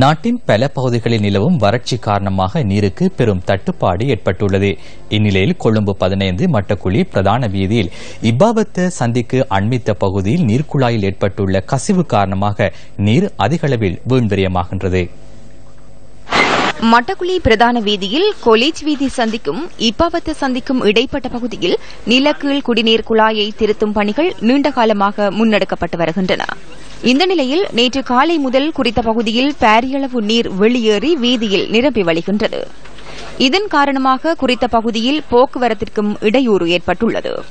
நாட்டின் பல பகுதிகளில் நிலவும் வறட்சி காரணமாக நீருக்கு பெரும் தட்டுப்பாடு ஏற்பட்டுள்ளது. இந்நிலையில் கொழும்பு பதினைந்து மட்டக்குழி பிரதான வீதியில் இப்பாபத்த சந்திக்கு அண்மித்த பகுதியில் நீர்க்குழாயில் ஏற்பட்டுள்ள கசிவு காரணமாக நீர் அதிகளவில் வீண்விரயமாகின்றது மட்டக்குழி பிரதான வீதியில் கொலேஜ் வீதி சந்திக்கும் இப்பாவத்து சந்திக்கும் இடைப்பட்ட பகுதியில் நிலக்கீழ் குடிநீர் குழாயை திருத்தும் பணிகள் நீண்ட காலமாக முன்னெடுக்கப்பட்டு வருகின்றன. இந்த நிலையில் நேற்று காலை முதல் குறித்த பகுதியில் பாரியளவு நீர் வெளியேறி வீதியில் நிரம்பி வழிகின்றது. இதன் காரணமாக குறித்த பகுதியில் போக்குவரத்திற்கும் இடையூறு ஏற்பட்டுள்ளது.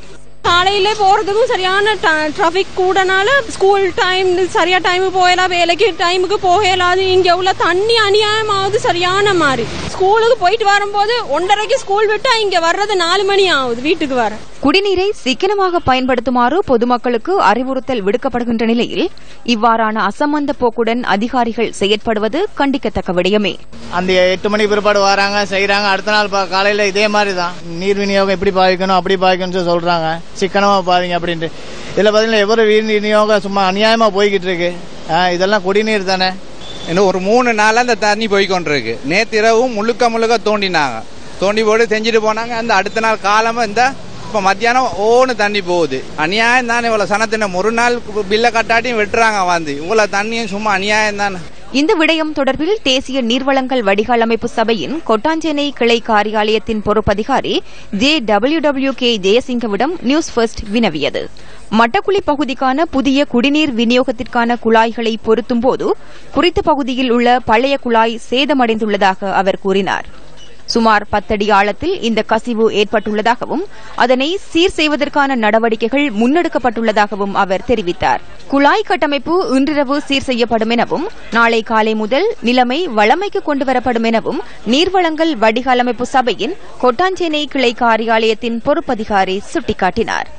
காலையில போறதுக்கும் சரியான டிராபிக் கூடனால ஸ்கூல் டைம் சரியா டைம் போயலாம் வேலைக்கு டைமுக்கு போகலாது இங்க உள்ள தண்ணி அநியாயமாவது சரியான மாதிரி ஸ்கூலுக்கு போயிட்டு வரும்போது ஒன்றரைக்கு ஸ்கூல் விட்டா இங்க வர்றது நாலு மணி ஆகுது வீட்டுக்கு வர. குடிநீரை சிக்கனமாக பயன்படுத்துமாறு பொதுமக்களுக்கு அறிவுறுத்தல் விடுக்கப்படுகின்ற நிலையில் இவ்வாறான அசம்பந்த போக்குடன் அதிகாரிகள் செயற்படுவது கண்டிக்கத்தக்க விடயமே. அந்த எட்டு மணி பிற்பாடு வராங்க செய்யறாங்க அடுத்த நாள் காலையில இதே மாதிரி தான் நீர் விநியோகம் எப்படி பாவிக்கணும் அப்படி பாவிக்கணும்னு சொல்றாங்க. சிக்கனமா பாவிங்க அப்படின்ட்டு. இதுல பாத்தீங்கன்னா எவ்வளவு நீர் விநியோகம் சும்மா அநியாயமா போய்கிட்டு இருக்கு. ஆ, இதெல்லாம் குடிநீர் தானே. இன்னும் ஒரு மூணு நாளாக அந்த தண்ணி போய்கொண்டிருக்கு நேற்று இரவும் முழுக்க முழுக்க தோண்டினாங்க. தோண்டி போட்டு செஞ்சுட்டு போனாங்க. அந்த அடுத்த நாள் காலமாக இந்த இப்போ மத்தியானம் ஓன்னு தண்ணி போகுது. அநியாயம் தானே இவ்வளோ சனத்தின ஒரு நாள் பில்லை கட்டாட்டியும் வெட்டுறாங்க வந்து. இவ்வளோ தண்ணியும் சும்மா அநியாயம் தானே. இந்த விடயம் தொடர்பில் தேசிய நீர்வளங்கள் வடிகால் அமைப்பு சபையின் கொட்டாஞ்சேனை கிளை காரியாலயத்தின் பொறுப்பதிகாரி ஜே டபிள்யூ டபிள்யூ கே ஜெயசிங்கவிடம் நியூஸ் ஃபர்ஸ்ட் வினவியது. மட்டக்குழி பகுதிக்கான புதிய குடிநீர் விநியோகத்திற்கான குழாய்களை பொருத்தும்போது குறித்த பகுதியில் உள்ள பழைய குழாய் சேதமடைந்துள்ளதாக அவர் கூறினார். சுமார் பத்தடி ஆழத்தில் இந்த கசிவு ஏற்பட்டுள்ளதாகவும் அதனை சீர் செய்வதற்கான நடவடிக்கைகள் முன்னெடுக்கப்பட்டுள்ளதாகவும் அவர் தெரிவித்தார். குழாய் கட்டமைப்பு இன்றிரவு சீர் செய்யப்படும் எனவும் நாளை காலை முதல் நிலைமை வளமைக்கு கொண்டுவரப்படும் எனவும் நீர்வளங்கள் வடிகாலமைப்பு சபையின் கொட்டாஞ்சேனை கிளை காரியாலயத்தின் பொறுப்பதிகாரி சுட்டிக்காட்டினார்.